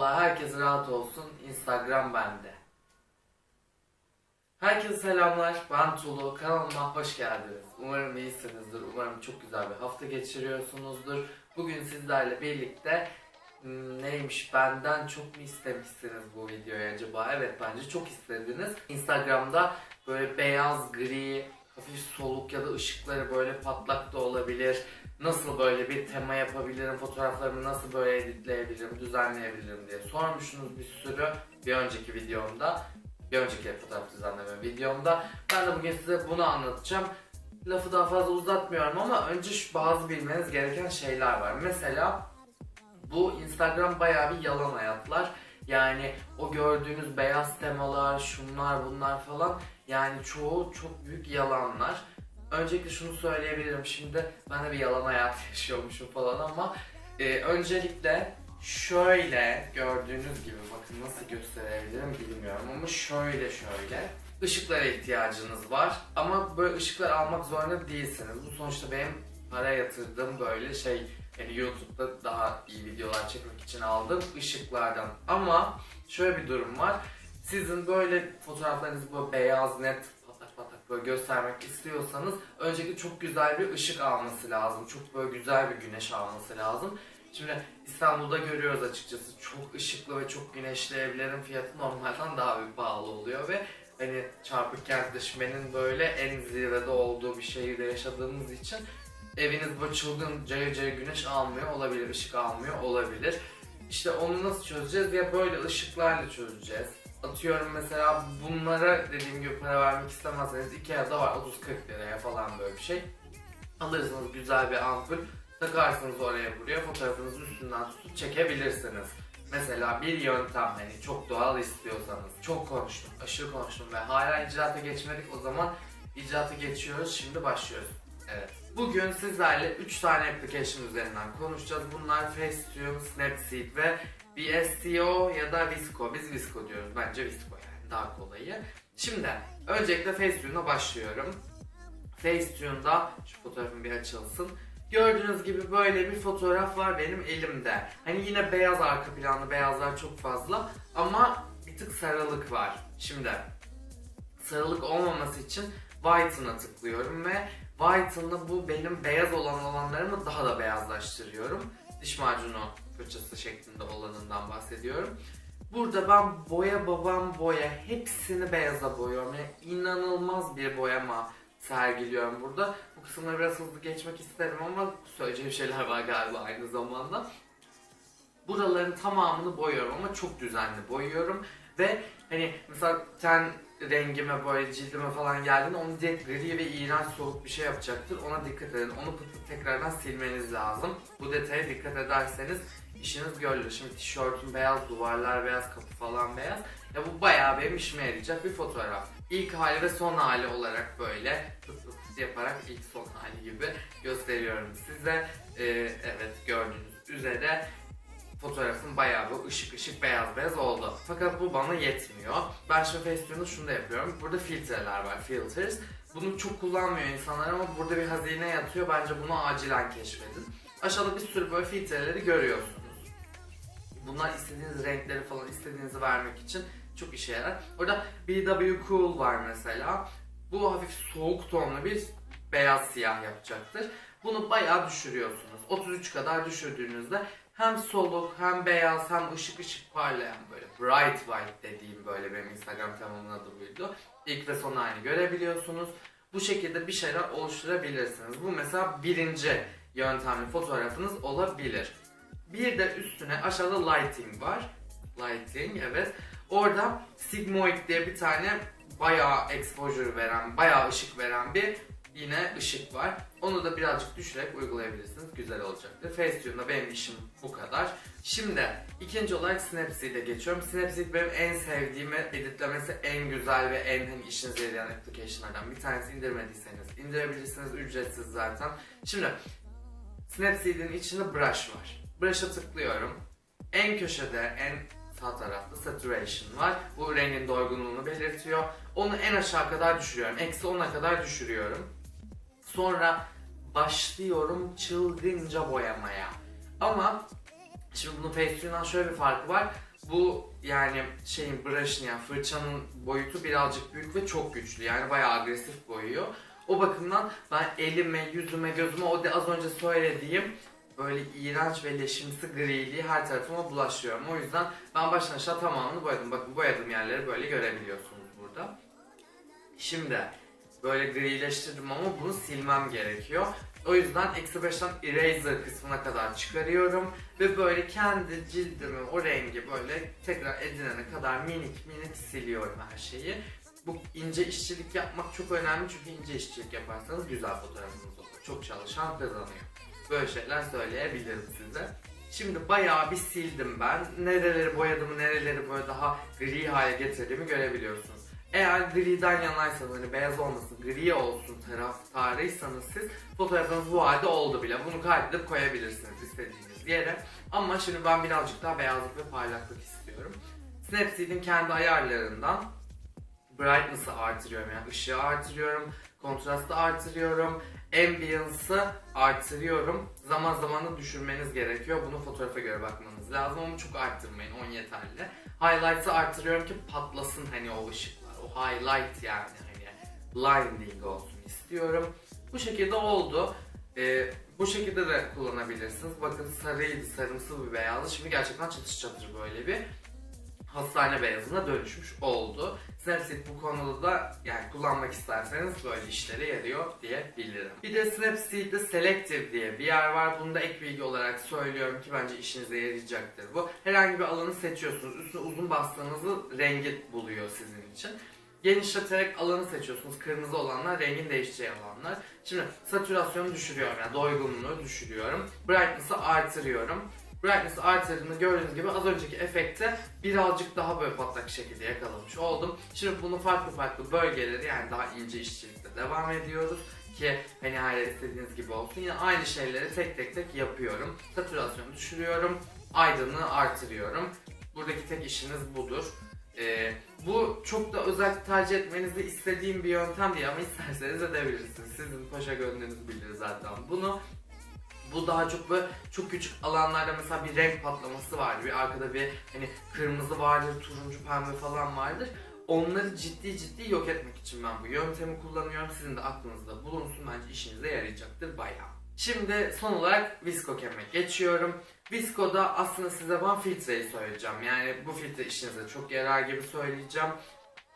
Vallahi herkes rahat olsun. Instagram bende. Herkese selamlar. Ben Tulu. Kanalıma hoş geldiniz. Umarım iyisinizdir. Umarım çok güzel bir hafta geçiriyorsunuzdur. Bugün sizlerle birlikte hmm, neymiş benden çok mu istemişsiniz bu videoyu acaba? Evet bence çok istediniz. Instagram'da böyle beyaz, gri, hafif soluk ya da ışıkları böyle patlak da olabilir. Nasıl böyle bir tema yapabilirim, fotoğraflarımı nasıl böyle editleyebilirim, düzenleyebilirim diye sormuşsunuz bir sürü bir önceki videomda. Bir önceki fotoğraf düzenleme videomda. Ben de bugün size bunu anlatacağım. Lafı daha fazla uzatmıyorum ama önce şu bazı bilmeniz gereken şeyler var. Mesela bu Instagram bayağı bir yalan hayatlar. Yani o gördüğünüz beyaz temalar, şunlar bunlar falan yani çoğu çok büyük yalanlar. Öncelikle şunu söyleyebilirim şimdi ben de bir yalan hayat yaşıyormuşum falan ama e, öncelikle şöyle gördüğünüz gibi bakın nasıl gösterebilirim bilmiyorum ama şöyle şöyle ışıklara ihtiyacınız var ama böyle ışıklar almak zorunda değilsiniz. Bu sonuçta benim para yatırdığım böyle şey yani YouTube'da daha iyi videolar çekmek için aldığım ışıklardan. Ama şöyle bir durum var. Sizin böyle fotoğraflarınızı böyle beyaz, net, böyle göstermek istiyorsanız öncelikle çok güzel bir ışık alması lazım. Çok böyle güzel bir güneş alması lazım. Şimdi İstanbul'da görüyoruz açıkçası çok ışıklı ve çok güneşli evlerin fiyatı normalden daha bir pahalı oluyor ve hani çarpık kentleşmenin böyle en zirvede olduğu bir şehirde yaşadığımız için eviniz böyle çılgın cayır cayır güneş almıyor olabilir, ışık almıyor olabilir. İşte onu nasıl çözeceğiz? Ya böyle ışıklarla çözeceğiz. Atıyorum mesela bunlara dediğim gibi para vermek istemezseniz Ikea'da var 30-40 liraya falan böyle bir şey. Alırsınız güzel bir ampul, takarsınız oraya buraya fotoğrafınızı üstünden tutup çekebilirsiniz. Mesela bir yöntem hani çok doğal istiyorsanız çok konuştum, aşırı konuştum ve hala icraata geçmedik o zaman icraata geçiyoruz şimdi başlıyoruz. Evet. Bugün sizlerle 3 tane application üzerinden konuşacağız. Bunlar Facetune, Snapseed ve bir SEO ya da Visco. Biz Visco diyoruz. Bence Visco yani daha kolayı. Şimdi öncelikle Facetune'a başlıyorum. Facetune'da şu fotoğrafım bir açılsın. Gördüğünüz gibi böyle bir fotoğraf var benim elimde. Hani yine beyaz arka planlı beyazlar çok fazla ama bir tık sarılık var. Şimdi sarılık olmaması için Whiten'a tıklıyorum ve Whiten'la bu benim beyaz olan alanlarımı daha da beyazlaştırıyorum. Diş macunu fırçası şeklinde olanından bahsediyorum. Burada ben boya babam boya hepsini beyaza boyuyorum. Yani inanılmaz bir boyama sergiliyorum burada. Bu kısımları biraz hızlı geçmek isterim ama söyleyeceğim şeyler var galiba aynı zamanda. Buraların tamamını boyuyorum ama çok düzenli boyuyorum. Ve hani mesela ten rengime böyle cildime falan geldiğinde onu direkt gri ve iğrenç soğuk bir şey yapacaktır. Ona dikkat edin. Onu tekrardan silmeniz lazım. Bu detaya dikkat ederseniz işiniz görülür. Şimdi tişörtüm beyaz, duvarlar beyaz, kapı falan beyaz. Ya bu bayağı benim işime yarayacak bir fotoğraf. İlk hali ve son hali olarak böyle pıt yaparak ilk son hali gibi gösteriyorum size. Ee, evet gördüğünüz üzere fotoğrafım bayağı bu ışık ışık beyaz beyaz oldu. Fakat bu bana yetmiyor. Ben şimdi Facetune'da şunu da yapıyorum. Burada filtreler var, filters. Bunu çok kullanmıyor insanlar ama burada bir hazine yatıyor. Bence bunu acilen keşfedin. Aşağıda bir sürü böyle filtreleri görüyorsunuz. Bunlar istediğiniz renkleri falan istediğinizi vermek için çok işe yarar. Orada BW Cool var mesela. Bu hafif soğuk tonlu bir beyaz siyah yapacaktır. Bunu bayağı düşürüyorsunuz. 33 kadar düşürdüğünüzde hem soluk hem beyaz hem ışık ışık parlayan böyle bright white dediğim böyle benim Instagram temamın adı buydu. İlk ve son halini görebiliyorsunuz. Bu şekilde bir şeyler oluşturabilirsiniz. Bu mesela birinci yöntemli fotoğrafınız olabilir. Bir de üstüne aşağıda lighting var. Lighting evet. Orada sigmoid diye bir tane bayağı exposure veren, bayağı ışık veren bir yine ışık var. Onu da birazcık düşürerek uygulayabilirsiniz. Güzel olacaktır. Facetune'da benim işim bu kadar. Şimdi ikinci olarak Snapseed'e geçiyorum. Snapseed benim en sevdiğim editlemesi en güzel ve en hani işinize yarayan applicationlardan bir tanesi. indirmediyseniz indirebilirsiniz. Ücretsiz zaten. Şimdi Snapseed'in içinde brush var. Brush'a tıklıyorum. En köşede, en sağ tarafta saturation var. Bu rengin doygunluğunu belirtiyor. Onu en aşağı kadar düşürüyorum. Eksi 10'a kadar düşürüyorum. Sonra başlıyorum çılgınca boyamaya. Ama şimdi bunun Facetune'dan şöyle bir farkı var. bu yani şeyin brush'ın yani fırçanın boyutu birazcık büyük ve çok güçlü. Yani bayağı agresif boyuyor. O bakımdan ben elime, yüzüme, gözüme o de az önce söylediğim böyle iğrenç ve leşimsi griliği her tarafıma bulaşıyorum. O yüzden ben baştan aşağı tamamını boyadım. Bakın boyadığım yerleri böyle görebiliyorsunuz burada. Şimdi böyle grileştirdim ama bunu silmem gerekiyor. O yüzden eksi 5'ten eraser kısmına kadar çıkarıyorum ve böyle kendi cildimi o rengi böyle tekrar edinene kadar minik minik siliyorum her şeyi. Bu ince işçilik yapmak çok önemli çünkü ince işçilik yaparsanız güzel fotoğrafınız olur. Çok çalışan kazanıyor. Böyle şeyler söyleyebilirim size. Şimdi bayağı bir sildim ben. Nereleri boyadım, nereleri böyle daha gri hale getirdiğimi görebiliyorsunuz. Eğer griden yanaysanız hani beyaz olmasın gri olsun taraftarıysanız siz fotoğrafınız bu halde oldu bile. Bunu kaydedip koyabilirsiniz istediğiniz yere. Ama şimdi ben birazcık daha beyazlık ve parlaklık istiyorum. Snapseed'in kendi ayarlarından brightness'ı artırıyorum yani ışığı artırıyorum, kontrastı artırıyorum, ambience'ı artırıyorum. Zaman zaman da düşürmeniz gerekiyor. Bunu fotoğrafa göre bakmanız lazım ama çok arttırmayın, 10 yeterli. Highlights'ı artırıyorum ki patlasın hani o ışıklar. Highlight yani hani blinding olsun istiyorum. Bu şekilde oldu. Ee, bu şekilde de kullanabilirsiniz. Bakın sarıydı, sarımsı bir beyazdı. Şimdi gerçekten çatır çatır böyle bir hastane beyazına dönüşmüş oldu. Snapseed bu konuda da yani kullanmak isterseniz böyle işlere yarıyor diyebilirim. Bir de Snapseed'de Selective diye bir yer var. Bunu da ek bilgi olarak söylüyorum ki bence işinize yarayacaktır bu. Herhangi bir alanı seçiyorsunuz. Üstüne uzun bastığınızı rengi buluyor sizin için. Genişleterek alanı seçiyorsunuz. Kırmızı olanlar rengin değişeceği alanlar. Şimdi satürasyonu düşürüyorum yani doygunluğu düşürüyorum. Brightness'ı artırıyorum. Brightness'ı artırdığında gördüğünüz gibi az önceki efekte birazcık daha böyle patlak şekilde yakalamış oldum. Şimdi bunu farklı farklı bölgeleri yani daha ince işçilikte devam ediyoruz ki hani hayal istediğiniz gibi olsun. Yine aynı şeyleri tek tek tek yapıyorum. Satürasyonu düşürüyorum, aydınlığı artırıyorum. Buradaki tek işiniz budur. Ee, bu çok da özel tercih etmenizi istediğim bir yöntem değil ama isterseniz edebilirsiniz. Sizin paşa gönlünüz bilir zaten bunu. Bu daha çok böyle çok küçük alanlarda mesela bir renk patlaması vardır. Bir arkada bir hani kırmızı vardır, turuncu, pembe falan vardır. Onları ciddi ciddi yok etmek için ben bu yöntemi kullanıyorum. Sizin de aklınızda bulunsun. Bence işinize yarayacaktır bayağı. Şimdi son olarak Visco keme geçiyorum. Visco'da aslında size ben filtreyi söyleyeceğim. Yani bu filtre işinize çok yarar gibi söyleyeceğim.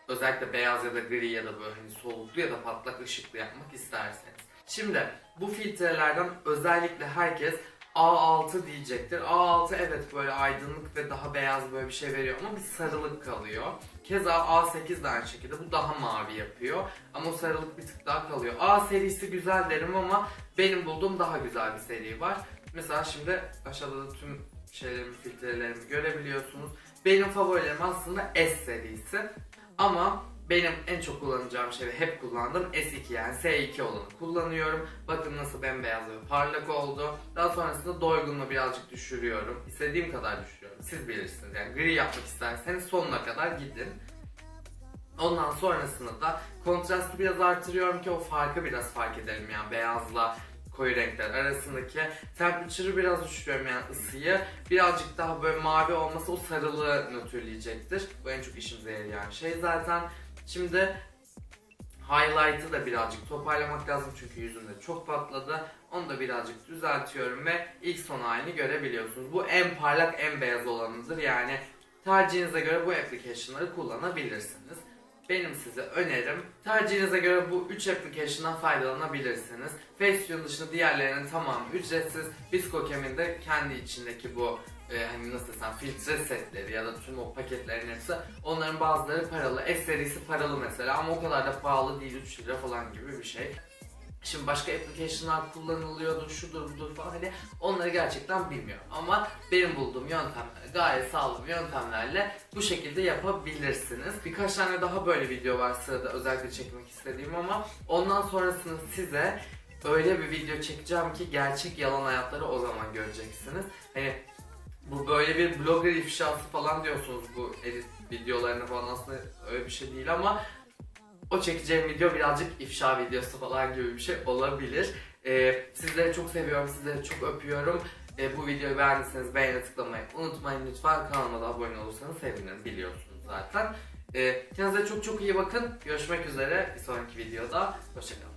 Özellikle beyaz ya da gri ya da böyle hani soluklu ya da patlak ışıklı yapmak isterseniz. Şimdi bu filtrelerden özellikle herkes A6 diyecektir. A6 evet böyle aydınlık ve daha beyaz böyle bir şey veriyor ama bir sarılık kalıyor. Keza A8 de aynı şekilde bu daha mavi yapıyor ama o sarılık bir tık daha kalıyor. A serisi güzel derim ama benim bulduğum daha güzel bir seri var. Mesela şimdi aşağıda da tüm şeylerimi, filtrelerimi görebiliyorsunuz. Benim favorilerim aslında S serisi. Ama benim en çok kullanacağım şey ve hep kullandığım S2 yani S2 olanı kullanıyorum. Bakın nasıl bembeyaz ve parlak oldu. Daha sonrasında doygunluğu birazcık düşürüyorum. İstediğim kadar düşürüyorum. Siz bilirsiniz yani gri yapmak isterseniz sonuna kadar gidin. Ondan sonrasında da kontrastı biraz artırıyorum ki o farkı biraz fark edelim yani beyazla koyu renkler arasındaki temperature'ı biraz düşürüyorum yani ısıyı. Birazcık daha böyle mavi olması o sarılığı nötrleyecektir. Bu en çok işimize yarayan şey zaten. Şimdi highlight'ı da birazcık toparlamak lazım çünkü yüzümde çok patladı. Onu da birazcık düzeltiyorum ve ilk son halini görebiliyorsunuz. Bu en parlak en beyaz olanıdır yani tercihinize göre bu application'ları kullanabilirsiniz. Benim size önerim tercihinize göre bu 3 application'dan faydalanabilirsiniz. Facetune dışında diğerlerinin tamamı ücretsiz. Viscocam'in de kendi içindeki bu e, hani nasıl desem filtre setleri ya da tüm o paketlerin hepsi onların bazıları paralı. S serisi paralı mesela ama o kadar da pahalı değil 3 lira falan gibi bir şey. Şimdi başka application'lar kullanılıyordur, şudur budur falan hani onları gerçekten bilmiyorum. Ama benim bulduğum yöntemler gayet sağlam yöntemlerle bu şekilde yapabilirsiniz. Birkaç tane daha böyle video var sırada özellikle çekmek istediğim ama ondan sonrasını size öyle bir video çekeceğim ki gerçek yalan hayatları o zaman göreceksiniz. Hani bu böyle bir blogger ifşası falan diyorsunuz bu edit videolarını falan aslında öyle bir şey değil ama o çekeceğim video birazcık ifşa videosu falan gibi bir şey olabilir. Ee, sizleri çok seviyorum, sizleri çok öpüyorum. E, bu videoyu beğendiyseniz beğene tıklamayı unutmayın lütfen. Kanalıma da abone olursanız sevinirim biliyorsunuz zaten. E, kendinize çok çok iyi bakın. Görüşmek üzere bir sonraki videoda. Hoşçakalın.